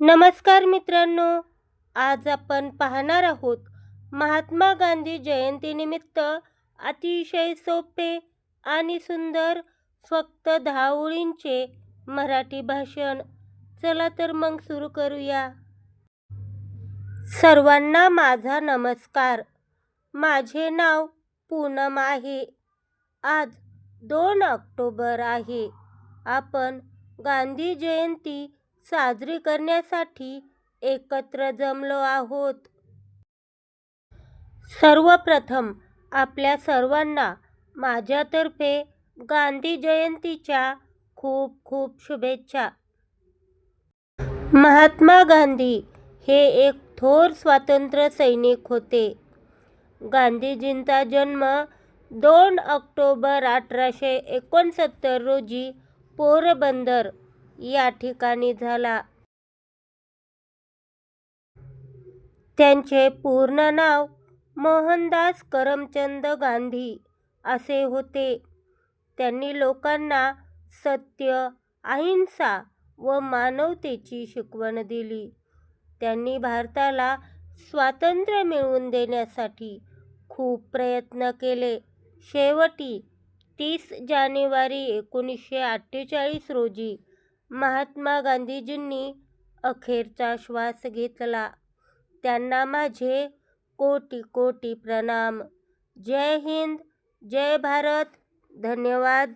नमस्कार मित्रांनो आज आपण पाहणार आहोत महात्मा गांधी जयंतीनिमित्त अतिशय सोपे आणि सुंदर फक्त दहा ओळींचे मराठी भाषण. चला तर मग सुरू करूया. सर्वांना माझा नमस्कार. माझे नाव पूनम आहे. आज दोन ऑक्टोबर आहे. आपण गांधी जयंती साजरी करण्यासाठी एकत्र जमलो आहोत. सर्वप्रथम आपल्या सर्वांना माझ्यातर्फे गांधी जयंतीच्या खूप खूप शुभेच्छा. महात्मा गांधी हे एक थोर स्वातंत्र्य सैनिक होते. गांधीजींचा जन्म दोन ऑक्टोबर अठराशे एकोणसत्तर रोजी पोरबंदर या ठिकाणी झाला. त्यांचे पूर्ण नाव मोहनदास करमचंद गांधी असे होते. त्यांनी लोकांना सत्य अहिंसा व मानवतेची शिकवण दिली. त्यांनी भारताला स्वातंत्र्य मिळवून देण्यासाठी खूप प्रयत्न केले. शेवटी तीस जानेवारी एकोणीसशे अठ्ठेचाळीस रोजी महात्मा गांधीजींनी अखेरचा श्वास घेतला. त्यांना माझे कोटी कोटी प्रणाम. जय हिंद जय भारत. धन्यवाद.